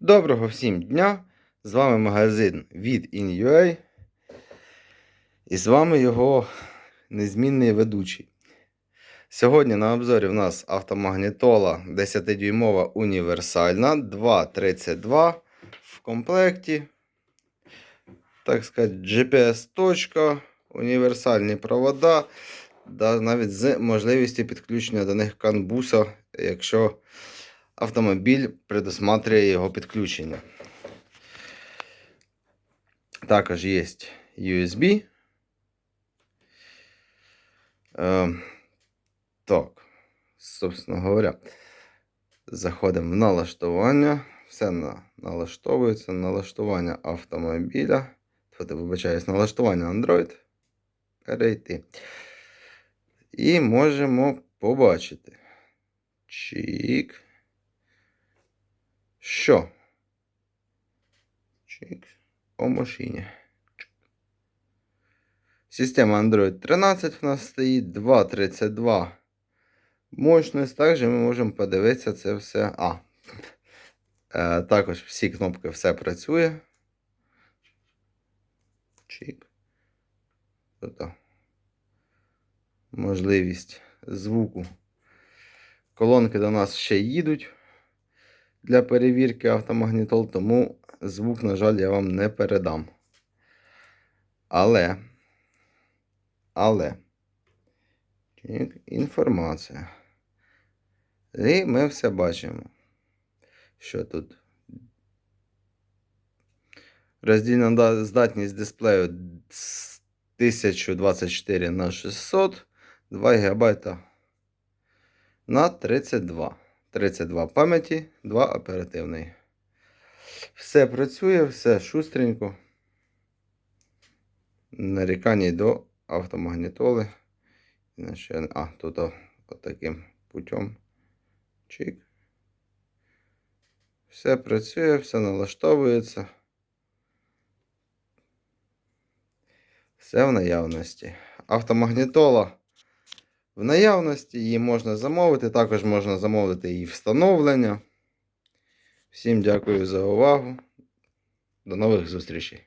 Доброго всім дня! З вами магазин від InUA. І з вами його незмінний ведучий. Сьогодні на обзорі в нас автомагнітола 10-дюймова універсальна 232 в комплекті. Так сказати, GPS-точка, універсальні провода, навіть з можливістю підключення до них канбуса, якщо автомобіль предусматриває його підключення. Також є USB. Е, так, собственно говоря, заходимо в налаштування. Все на, налаштовується. Налаштування автомобіля. Тобто, вибачаюсь, налаштування Android. Перейти. І можемо побачити. Чик. Що? Чик. По машині. Система Android 13 в нас стоїть. 2.32 мощність. Також ми можемо подивитися це все. А. Е, також всі кнопки все працює. Чик. Тобто можливість звуку. Колонки до нас ще їдуть для перевірки автомагнітол, тому звук, на жаль, я вам не передам. Але, але, інформація. І ми все бачимо, що тут. Роздільна здатність дисплею 1024 на 600, 2 ГБ на 32. 32 пам'яті, 2 оперативної. Все працює, все шустренько. Нарікання до автомагнітоли. А, тут отаким путем. Чик. Все працює, все налаштовується. Все в наявності. Автомагнітола в наявності, її можна замовити, також можна замовити її встановлення. Всім дякую за увагу. До нових зустрічей!